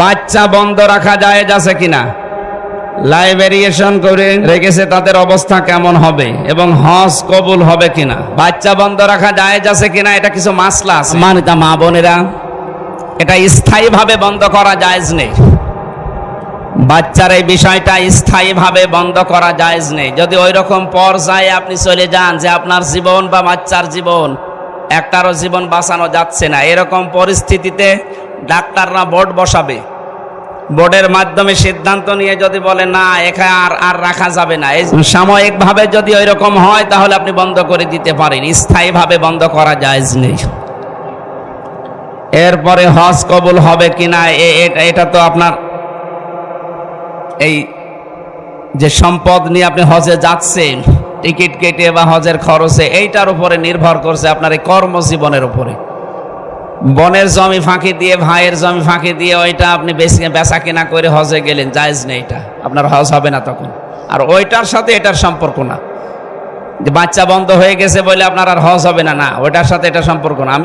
বাচ্চা বন্ধ রাখা যায় আছে কিনা? লাইব্রেরিয়েশন করে রেখেছে তাদের অবস্থা কেমন হবে? এবং হজ কবুল হবে কিনা? বাচ্চা বন্ধ রাখা যায় আছে কিনা? এটা কিছু মাসলা আছে। মানিতা মা বোনেরা, এটা স্থায়ীভাবে বন্ধ করা জায়েজ নেই। বাচ্চার এই বিষয়টা স্থায়ীভাবে বন্ধ করা জায়েজ নেই। যদি ওই রকম পর্যায়ে আপনি চলে যান যে আপনার জীবন বা বাচ্চার জীবন, একটারও জীবন বাঁচানো যাচ্ছে না। এরকম পরিস্থিতিতে ডাক্তাররা বোর্ড বসাবে। বোর্ডের মাধ্যমে সিদ্ধান্ত নিয়ে যদি বলে, না, এখানে আর আর রাখা যাবে না। সাময়িকভাবে যদি ওই রকম হয়, তাহলে আপনি বন্ধ করে দিতে পারেন। স্থায়ীভাবে বন্ধ করা যায় নেই। এরপরে হজ কবুল হবে কিনা এটা তো আপনার এই যে সম্পদ নিয়ে আপনি হজে যাচ্ছেন, টিকিট কেটে বা হজের খরচে, এইটার উপরে নির্ভর করছে আপনার এই কর্মজীবনের উপরে। বনের জমি ফাঁকি দিয়ে, ভাইয়ের জমি ফাঁকি দিয়ে ওইটা আপনি বেশি বেচা কিনা করে হজে গেলেন, জায়েজ নেই এটা। আপনার হজ হবে না তখন। আর ওইটার সাথে এটার সম্পর্ক না। যে বাচ্চা বন্ধ হয়ে গেছে বলে আপনার আর হজ হবে না না, ওইটার সাথে এটা সম্পর্ক না। আমি